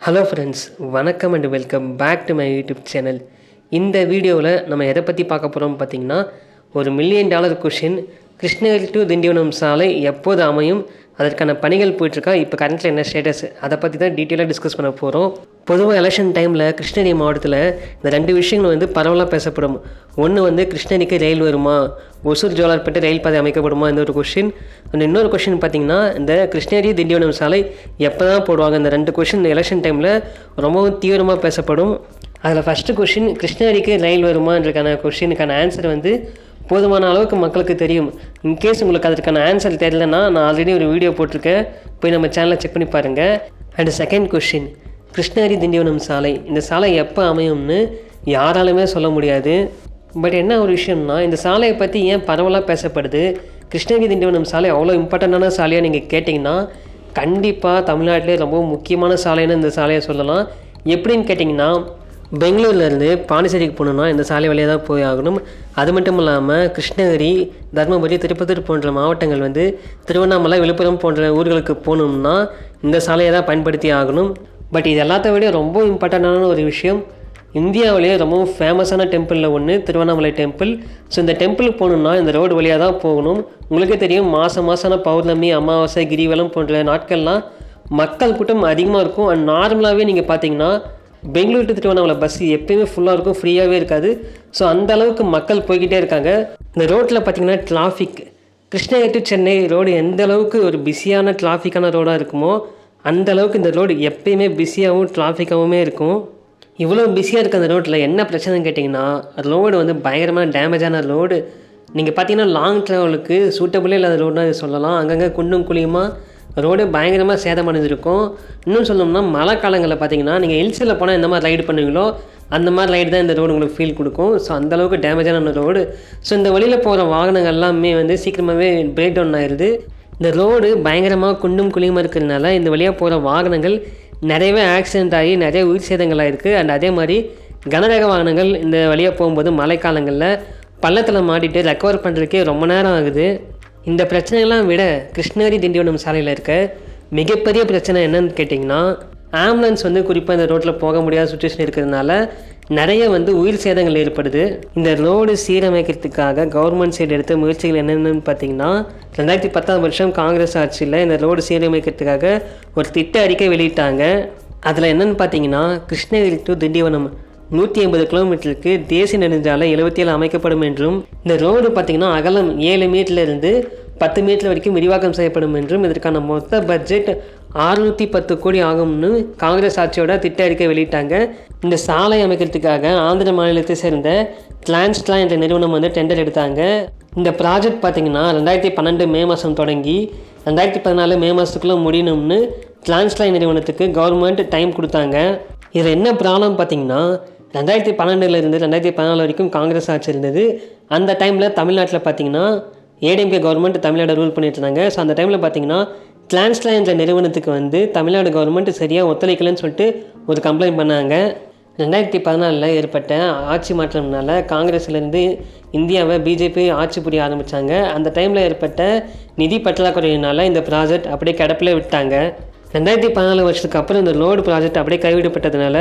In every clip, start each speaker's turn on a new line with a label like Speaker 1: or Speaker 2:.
Speaker 1: Hello friends வணக்கம் and welcome back to my YouTube channel இந்த வீடியோவில் நம்ம எதை பற்றி பார்க்க போகிறோம் பார்த்தீங்கன்னா ஒரு million dollar question Krishnagiri to Tindivanam சாலை எப்போது அமையும் அதற்கான பணிகள் போயிட்டுருக்கா. இப்போ கரண்ட்டில் என்ன ஸ்டேட்டஸ் அதை பற்றி தான் டீட்டெயிலாக டிஸ்கஸ் பண்ண போகிறோம் பொதுவாக எலெக்ஷன் டைமில் கிருஷ்ணகிரி மாவட்டத்தில் இந்த ரெண்டு விஷயங்கள் வந்து பரவலாக பேசப்படும். ஒன்று வந்து கிருஷ்ணகிரிக்கு ரயில் வருமா? ஒசூர் ஜோலார்பேட்டை ரயில் பாதை அமைக்கப்படுமா? இந்த ஒரு கொஷின் அண்ட் இன்னொரு கொஷின் பார்த்தீங்கன்னா இந்த கிருஷ்ணகிரி திண்டிவனம் சாலை எப்போ தான் போடுவாங்க? இந்த ரெண்டு கொஷின் எலெக்ஷன் டைமில் ரொம்பவும் தீவிரமாக பேசப்படும். அதில் ஃபஸ்ட்டு கொஷின் கிருஷ்ணகிரிக்கு ரயில் வருமான்றதுக்கான கொஷினுக்கான ஆன்சர் வந்து போதுமான அளவுக்கு மக்களுக்கு தெரியும். இன்கேஸ் உங்களுக்கு அதற்கான ஆன்சர் தெரியலன்னா நான் ஆல்ரெடி ஒரு வீடியோ போட்டிருக்கேன். போய் நம்ம சேனலை செக் பண்ணி பாருங்கள் and second question Krishnagiri Tindivanam சாலை. இந்த சாலை எப்போ அமையும்னு யாராலுமே சொல்ல முடியாது. பட் என்ன ஒரு விஷயம்னா இந்த சாலையை பற்றி ஏன் பரவலாக பேசப்படுது? கிருஷ்ணகிரி திண்டிவனம் சாலை அவ்வளோ இம்பார்ட்டண்ட்டான சாலையாக நீங்கள் கேட்டிங்கன்னா கண்டிப்பாக தமிழ்நாட்டிலே ரொம்ப முக்கியமான சாலைன்னு இந்த சாலையை சொல்லலாம். எப்படின்னு கேட்டிங்கன்னா பெங்களூர்லேருந்து பாண்டிச்சேரிக்கு போகணுன்னா இந்த சாலை வழியாக தான் போய் ஆகணும். அது மட்டும் இல்லாமல் கிருஷ்ணகிரி தருமபுரி திருப்பத்தூர் போன்ற மாவட்டங்கள் வந்து திருவண்ணாமலை விழுப்புரம் போன்ற ஊர்களுக்கு போகணும்னா இந்த சாலையை தான் பயன்படுத்தி ஆகணும். பட் இது எல்லாத்த விட ரொம்ப இம்பார்ட்டண்டான ஒரு விஷயம். இந்தியாவிலேயே ரொம்பவும் ஃபேமஸான டெம்பிளில் ஒன்று திருவண்ணாமலை டெம்பிள். ஸோ இந்த டெம்பிளுக்கு போகணுன்னா இந்த ரோடு வழியாக தான் போகணும். உங்களுக்கே தெரியும் மாதம் மாதமான பௌர்ணமி அமாவாசை கிரிவலம் போன்ற நாட்கள்லாம் மக்கள் கூட்டம் அதிகமாக இருக்கும். அண்ட் நார்மலாகவே நீங்கள் பார்த்தீங்கன்னா பெங்களூர் டு திருவண்ணாமலை பஸ் எப்பயுமே ஃபுல்லாக இருக்கும் ஃப்ரீயாகவே இருக்காது. ஸோ அந்த அளவுக்கு மக்கள் போய்கிட்டே இருக்காங்க. இந்த ரோட்டில் பார்த்தீங்கன்னா traffic Krishnagiri to Chennai road எந்த அளவுக்கு ஒரு பிஸியான டிராஃபிக்கான ரோடாக இருக்குமோ அந்த அளவுக்கு இந்த ரோடு எப்பயுமே பிஸியாகவும் டிராஃபிக்காகவுமே இருக்கும். இவ்வளோ பிஸியாக இருக்க அந்த ரோட்டில் என்ன பிரச்சனைன்னு கேட்டிங்கன்னா ரோடு வந்து பயங்கரமான டேமேஜான ரோடு நீங்கள் பார்த்தீங்கன்னா லாங் ட்ராவலுக்கு சூட்டபிளே இல்லாத ரோடுனா சொல்லலாம். அங்கங்கே குண்டும் குழியுமாக ரோடு பயங்கரமாக சேதமடைஞ்சிருக்கும். இன்னும் சொல்லணும்னா மழை காலங்களில் பார்த்தீங்கன்னா நீங்கள் ஹில்ஸில் போனால் எந்த மாதிரி ரைடு பண்ணுவீங்களோ அந்த மாதிரி ரைடு தான் இந்த ரோடு உங்களுக்கு ஃபீல் கொடுக்கும். ஸோ அந்தளவுக்கு டேமேஜான ரோடு ஸோ இந்த வழியில் போகிற வாகனங்கள் எல்லாமே வந்து சீக்கிரமாகவே பிரேக் டவுன் ஆயிடுது இந்த ரோடு பயங்கரமாக குண்டும் குழியுமாக இருக்கிறதுனால இந்த வழியாக போகிற வாகனங்கள் நிறையவே ஆக்சிடென்ட் ஆகி நிறைய உயிர் சேதங்கள் ஆகிருக்கு அண்ட் அதே மாதிரி கனரக வாகனங்கள் இந்த வழியாக போகும்போது மழைக்காலங்களில் பள்ளத்தில் மாட்டிட்டு ரெக்கவர் பண்ணுறதுக்கே ரொம்ப நேரம் ஆகுது. இந்த பிரச்சனையெல்லாம் விட கிருஷ்ணகிரி திண்டிவனம் சாலையில் இருக்க மிகப்பெரிய பிரச்சனை என்னன்னு கேட்டிங்கன்னா ஆம்புலன்ஸ் வந்து குறிப்பாக இந்த ரோட்டில் போக முடியாத சுச்சுவேஷன் இருக்கிறதுனால நிறைய வந்து உயிர் சேதங்கள் ஏற்படுது. இந்த ரோடு சீரமைக்கிறதுக்காக கவர்மெண்ட் சைடு எடுத்த முயற்சிகள் என்னென்னு பார்த்தீங்கன்னா ரெண்டாயிரத்தி பத்தாம் வருஷம் காங்கிரஸ் ஆட்சியில் இந்த ரோடு சீரமைக்கிறதுக்காக ஒரு திட்ட அறிக்கை வெளியிட்டாங்க. அதில் என்னென்னு பார்த்தீங்கன்னா கிருஷ்ணகிரி டு திண்டிவனம் நூற்றி ஐம்பது கிலோமீட்டருக்கு தேசிய நெடுஞ்சாலை எழுபத்தி ஏழு அமைக்கப்படும் என்றும் இந்த ரோடு பார்த்திங்கன்னா அகலம் ஏழு மீட்டர்லேருந்து பத்து மீட்டர் வரைக்கும் விரிவாக்கம் செய்யப்படும் என்றும் இதற்கான மொத்த பட்ஜெட் அறுநூற்றி பத்து கோடி ஆகும்னு காங்கிரஸ் ஆட்சியோட திட்ட அறிக்கை வெளியிட்டாங்க. இந்த சாலை அமைக்கிறதுக்காக ஆந்திர மாநிலத்தை சேர்ந்த கிளான்ஸ்ட்லா என்ற நிறுவனம் வந்து டெண்டர் எடுத்தாங்க. இந்த ப்ராஜெக்ட் பார்த்திங்கன்னா ரெண்டாயிரத்தி பன்னெண்டு மே மாதம் தொடங்கி ரெண்டாயிரத்தி பதினாலு மே மாதத்துக்குள்ளே முடியணும்னு கிளான்ஸ்ட்லா நிறுவனத்துக்கு கவர்மெண்ட் டைம் கொடுத்தாங்க. இதில் என்ன ப்ராப்ளம் பார்த்திங்கன்னா ரெண்டாயிரத்தி பன்னெண்டுலேருந்து ரெண்டாயிரத்தி பதினாலு வரைக்கும் காங்கிரஸ் ஆட்சி இருந்தது. அந்த டைமில் தமிழ்நாட்டில் பார்த்தீங்கன்னா ஏடிஎம்கே கவர்மெண்ட் தமிழ்நாடு ரூல் பண்ணிட்டு இருந்தாங்க. ஸோ அந்த டைமில் பார்த்தீங்கன்னா கிளான்ஸ்லா என்ற நிறுவனத்துக்கு வந்து தமிழ்நாடு கவர்மெண்ட் சரியாக ஒத்துழைக்கலன்னு சொல்லிட்டு ஒரு கம்ப்ளைண்ட் பண்ணாங்க. ரெண்டாயிரத்தி பதினாலில் ஏற்பட்ட ஆட்சி மாற்றம்னால காங்கிரஸ்லேருந்து இந்தியாவை பிஜேபி ஆட்சி புரிய ஆரம்பித்தாங்க அந்த டைமில் ஏற்பட்ட நிதி பற்றாக்குறையினால் இந்த ப்ராஜெக்ட் அப்படியே கிடப்பில் விட்டாங்க. ரெண்டாயிரத்தி பதினாலு வருஷத்துக்கு அப்புறம் இந்த ரோடு ப்ராஜெக்ட் அப்படியே கைவிடப்பட்டதுனால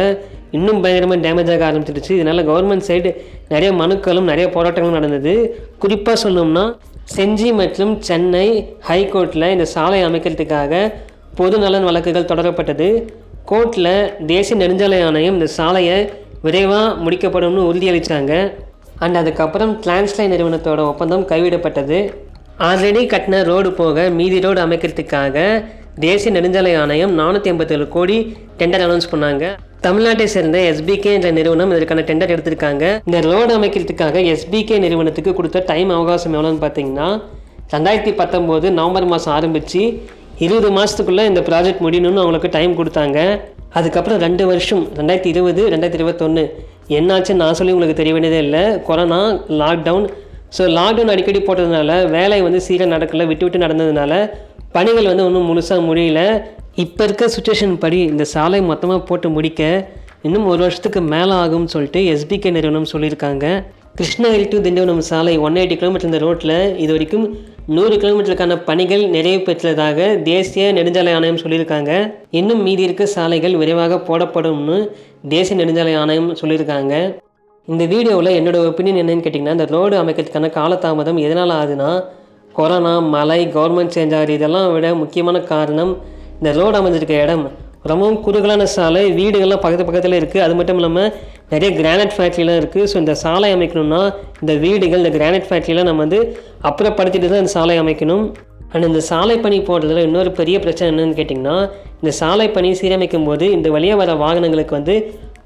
Speaker 1: இன்னும் பயங்கரமாக டேமேஜ் ஆக ஆரம்பிச்சிருச்சு இதனால் கவர்மெண்ட் சைடு நிறைய மனுக்களும் நிறைய போராட்டங்களும் நடந்தது. குறிப்பாக சொல்லணும்னா செஞ்சி மற்றும் சென்னை ஹைகோர்ட்டில் இந்த சாலை அமைக்கிறதுக்காக பொது நலன் வழக்குகள் தொடரப்பட்டது. கோர்ட்டில் தேசிய நெடுஞ்சாலை ஆணையம் இந்த சாலையை விரைவாக முடிக்கப்படும்னு உறுதியளித்தாங்க அண்ட் அதுக்கப்புறம் டிரான்ஸ்லைன் நிறுவனத்தோட ஒப்பந்தம் கைவிடப்பட்டது. ஆல்ரெடி கட்டின ரோடு போக மீதி ரோடு அமைக்கிறதுக்காக தேசிய நெடுஞ்சாலை ஆணையம் நானூற்றி ஐம்பத்தேழு கோடி டெண்டர் அனௌன்ஸ் பண்ணாங்க. தமிழ்நாட்டை சேர்ந்த எஸ்பிகே என்ற நிறுவனம் இதற்கான டெண்டர் எடுத்திருக்காங்க. இந்த ரோடு அமைக்கிறதுக்காக எஸ்பிகே நிறுவனத்துக்கு கொடுத்த டைம் அவகாசம் எவ்வளோன்னு பார்த்தீங்கன்னா ரெண்டாயிரத்தி பத்தொம்போது நவம்பர் மாதம் ஆரம்பித்து இருபது மாதத்துக்குள்ளே இந்த ப்ராஜெக்ட் முடியணும்னு அவங்களுக்கு டைம் கொடுத்தாங்க. அதுக்கப்புறம் ரெண்டு வருஷம் ரெண்டாயிரத்தி இருபது ரெண்டாயிரத்தி இருபத்தொன்று என்னாச்சுன்னு நான் சொல்லி உங்களுக்கு தெரிய வேண்டியதே இல்லை. கொரோனா லாக்டவுன் ஸோ லாக்டவுன் அடிக்கடி போட்டதுனால வேலை வந்து சீராக நடக்கல விட்டு விட்டு நடந்ததுனால பணிகள் வந்து ஒன்றும் முழுசாக முடியல. இப்போ இருக்க சுச்சுவேஷன் படி இந்த சாலை மொத்தமாக போட்டு முடிக்க இன்னும் ஒரு வருஷத்துக்கு மேலே ஆகும்னு சொல்லிட்டு எஸ்பிகே நிறுவனம் சொல்லியிருக்காங்க. கிருஷ்ணகிரி டு திண்டிவனம் சாலை ஒன் எயிட்டி கிலோமீட்டர் இந்த ரோட்டில் இது வரைக்கும் நூறு கிலோமீட்டருக்கான பணிகள் நிறைவு பெற்றதாக தேசிய நெடுஞ்சாலை ஆணையம் சொல்லியிருக்காங்க. இன்னும் மீதி இருக்க சாலைகள் விரைவாக போடப்படும்னு தேசிய நெடுஞ்சாலை ஆணையம் சொல்லியிருக்காங்க. இந்த வீடியோவில் என்னோடய ஒப்பீனியன் என்னன்னு கேட்டிங்கன்னா இந்த ரோடு அமைக்கிறதுக்கான காலதாமதம் எதனால் ஆகுதுன்னா கொரோனா மழை கவர்மெண்ட் சேஞ்ச் ஆகுது. இதெல்லாம் விட முக்கியமான காரணம் இந்த ரோடு அமைஞ்சிருக்க இடம். ரொம்பவும் குறுகலான சாலை வீடுகள்லாம் பக்கத்து பக்கத்தில் இருக்குது அது மட்டும் இல்லாமல் நிறைய கிரானைட் ஃபேக்ட்ரிலாம் இருக்குது ஸோ இந்த சாலை அமைக்கணும்னா இந்த வீடுகள் இந்த கிரானைட் ஃபேக்ட்ரிலாம் நம்ம வந்து அப்புறப்படுத்திட்டு தான் இந்த சாலை அமைக்கணும். அண்ட் இந்த சாலை பணி போடுறதுல இன்னொரு பெரிய பிரச்சனை என்னென்னு கேட்டிங்கன்னா இந்த சாலை பணி சீரமைக்கும் போது இந்த வழியாக வர வாகனங்களுக்கு வந்து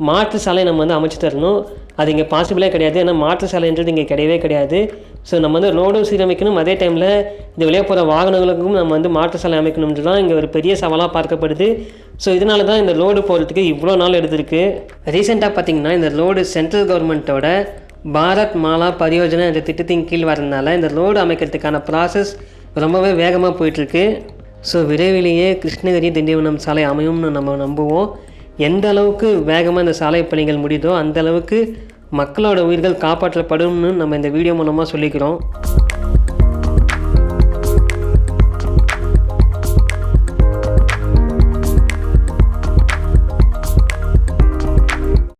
Speaker 1: மாற்று சாலை நம்ம வந்து அமைச்சு தரணும். அது இங்கே பாசிபிளே கிடையாது. ஏன்னா மாற்று சாலைன்றது இங்கே கிடையவே கிடையாது. ஸோ நம்ம வந்து ரோடும் சீரமைக்கணும். அதே டைமில் இந்த வெளியே போகிற வாகனங்களுக்கும் நம்ம வந்து மாற்று சாலை அமைக்கணும்ன்றது தான் இங்கே ஒரு பெரிய சவாலாக பார்க்கப்படுது. ஸோ இதனால தான் இந்த ரோடு போகிறதுக்கு இவ்வளோ நாள் எடுத்திருக்கு. ரீசெண்டாக பார்த்தீங்கன்னா இந்த ரோடு சென்ட்ரல் கவர்மெண்ட்டோட பாரத் மாலா பரியோஜனா என்ற திட்டத்தின் கீழ் வரதுனால இந்த ரோடு அமைக்கிறதுக்கான ப்ராசஸ் ரொம்பவே வேகமாக போயிட்டுருக்கு ஸோ விரைவிலேயே கிருஷ்ணகிரி திண்டிவனம் சாலை அமையும்னு நம்ம நம்புவோம். எந்த அளவுக்கு வேகமாக இந்த சாலை பணிகள் முடியுதோ அந்த அளவுக்கு மக்களோட உயிர்கள் காப்பாற்றப்படும்னு நம்ம இந்த வீடியோ மூலமாக சொல்லிக்கிறோம்.